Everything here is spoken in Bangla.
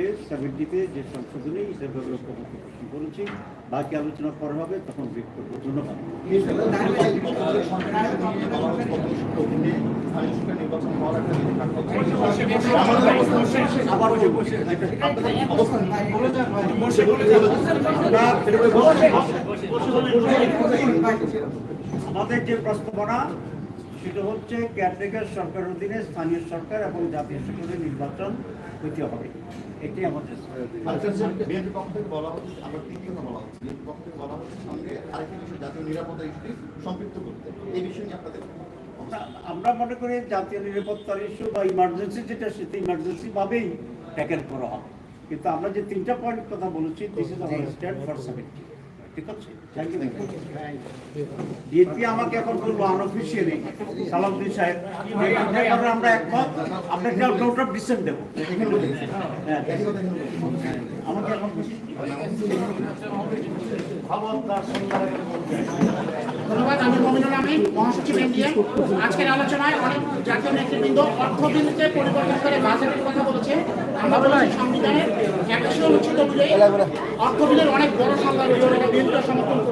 হচ্ছে সেভেন্টিতে যে সংশোধনী সেভাবে ঐক্যমত্য পোষণ করেছি। বাকি আলোচনা পরে হবে, তখন করব। ধন্যবাদ। আমাদের যে প্রস্তাবনা সেটা হচ্ছে কেয়ারটেকার সরকারের অধীনে স্থানীয় সরকার এবং জাতীয় সরকারের নির্বাচন হইতে হবে। এটি আমাদের বলা হচ্ছে আমরা তিন বলা হচ্ছে বিএনপি বলা হচ্ছে সঙ্গে আরেকটি বিষয় জাতীয় নিরাপত্তা ইস্যুটি সম্পৃক্ত করতে। এই বিষয় নিয়ে আপনাদের আমরা- আমরা মনে করি জাতীয় নিরাপত্তার ইস্যু বা ইমার্জেন্সি যেটা সেটা ইমার্জেন্সি ভাবেই ট্যাকেল করা হবে কিন্তু আমরা যে তিনটা পয়েন্ট কথা বলেছি this is our stand for seventy হ্যাঁ ধন্যবাদ, আমি মমিনুল মহাসচিব আজকের আলোচনায় অনেক জাতীয় নেতৃবৃন্দ অর্থ বিলকে পরিবর্তন করে বাজেটের কথা বলেছে। আমরা সংবিধানের একশো অনুচ্ছেদ অনুযায়ী অর্থবিলের অনেক বড় সংখ্যা রয়েছে। বিলটা সমর্থন করেছে